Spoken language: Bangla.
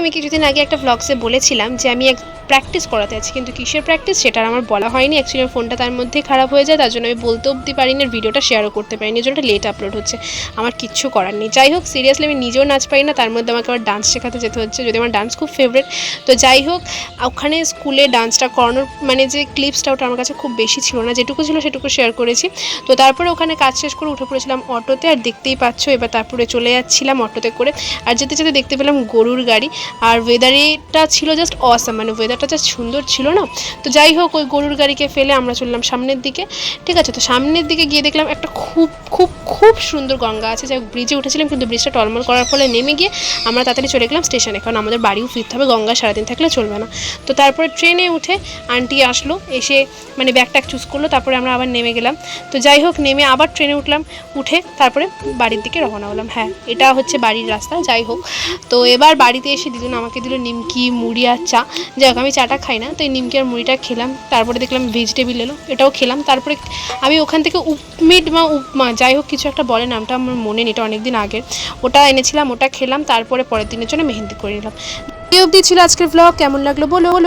আমি কিছুদিন আগে একটা ভ্লগসে বলেছিলাম যে আমি এক প্র্যাকটিস করাতে আছি। কিন্তু কিসের প্র্যাকটিস সেটা আমার বলা হয়নি। অ্যাকচুয়ালি ফোনটা তার মধ্যেই খারাপ হয়ে যায়। তার জন্য আমি বলতে অবধি পারিনি আর ভিডিওটা শেয়ারও করতে পারিনি। এই জন্য লেট আপলোড হচ্ছে। আমার কিচ্ছু করার নেই। যাই হোক সিরিয়াসলি আমি নিজেও নাচ পারি না। তার মধ্যে আমাকে আবার ডান্স শেখাতে যেতে হচ্ছে। যদি আমার ডান্স খুব ফেভারিট তো যাই হোক, ওখানে স্কুলে ডান্সটা করানোর মানে যে ক্লিপসটা ওটা আমার কাছে খুব বেশি ছিল না। যেটুকু ছিল সেটুকু শেয়ার করেছি। তো তারপরে ওখানে কাজ শেষ করে উঠে পড়েছিলাম অটোতে। আর দেখতেই পাচ্ছ, এবার তারপরে চলে যাচ্ছিলাম অটোতে করে। আর যেতে যেতে দেখতে পেলাম গরুর গাড়ি। আর ওয়েদারটা ছিল জাস্ট অসাম মানে ওয়েদারটা জাস্ট সুন্দর ছিল না? তো যাই হোক, ওই গরুর গাড়িকে ফেলে আমরা চললাম সামনের দিকে। ঠিক আছে, তো সামনের দিকে গিয়ে দেখলাম একটা খুব খুব খুব সুন্দর গঙ্গা আছে। যাই ব্রিজে উঠেছিলাম, কিন্তু ব্রিজটা টলমল করার ফলে নেমে গিয়ে আমরা তাড়াতাড়ি চলে গেলাম স্টেশনে কারণ আমাদের বাড়িও ফিরতে হবে, গঙ্গা সারাদিন থাকলে চলবে না। তো তারপরে ট্রেনে উঠে আন্টি আসলো, এসে মানে ব্যাগ ট্যাগ চুজ করল, তারপরে আমরা আবার নেমে গেলাম। তো যাই হোক, নেমে আবার ট্রেনে উঠলাম, উঠে তারপরে বাড়ির দিকে রওনা হলাম। হ্যাঁ এটা হচ্ছে বাড়ির রাস্তা, যাই হোক। তো এবার বাড়িতে এসে দিদুন আমাকে দিল নিমকি, মুড়ি আর চা। যাই হোক, আমি চাটা খাই না, তো এই নিমকি আর মুড়িটা খেলাম। তারপরে দেখলাম ভেজিটেবিল এলো, এটাও খেলাম। তারপরে আমি ওখান থেকে উপমিট বা উপমা, যাই হোক, কিছু একটা বলে, নামটা আমার মনে নেই, এটা অনেকদিন আগের। ওটা এনেছিলাম, ওটা খেলাম, তারপরে পরের দিনের জন্য মেহেন্দি করে নিলাম। এই অবধি ছিল আজকের ব্লগ কেমন লাগল বলো বলো।